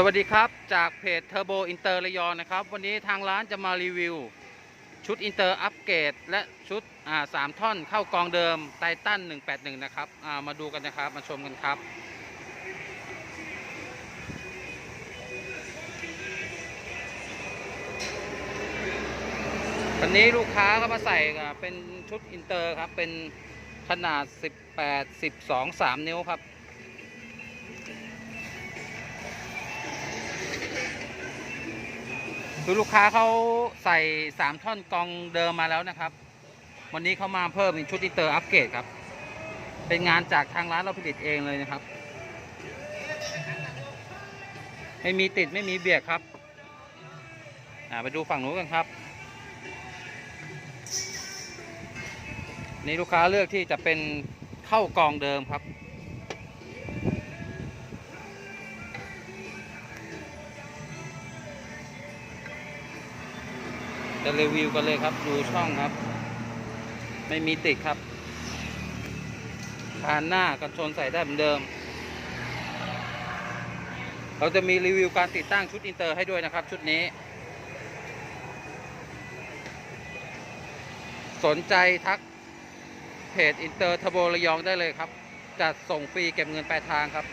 สวัสดีครับจากเพจเทอร์โบอินเตอร์ระยองนะครับ วันนี้ทางร้านจะมารีวิว ชุดอินเตอร์อัปเกรดและชุดอ่าสามท่อนเข้ากองเดิมไททัน181 นะครับอ่ามาดูกันนะครับ มาชมกันครับ วันนี้ลูกค้าก็มาใส่เป็นชุดอินเตอร์ครับ เป็นขนาด 18 12 3 นิ้วครับ คือลูกค้าเขาใส่3ท่อนกองเดิมมาแล้วนะครับ วันนี้เขามาเพิ่มเป็นชุดอินเตอร์อัปเกรดครับ เป็นงานจากทางร้านเราผลิตเองเลยนะครับ ไม่มีติดไม่มีเบียดครับอ่าไปดูฝั่งนู้นกันครับ นี่ลูกค้าเลือกที่จะเป็นเข้ากองเดิมครับ จะรีวิวกันเลยครับ ดูช่องครับ ไม่มีติดครับคานหน้ากันชนใส่ได้เหมือนเดิม เราจะมีรีวิวการติดตั้งชุดอินเตอร์ให้ด้วยนะครับ ชุดนี้ สนใจทักเพจอินเตอร์ทบระยองได้เลยครับ จัดส่งฟรีเก็บเงินปลายทางครับ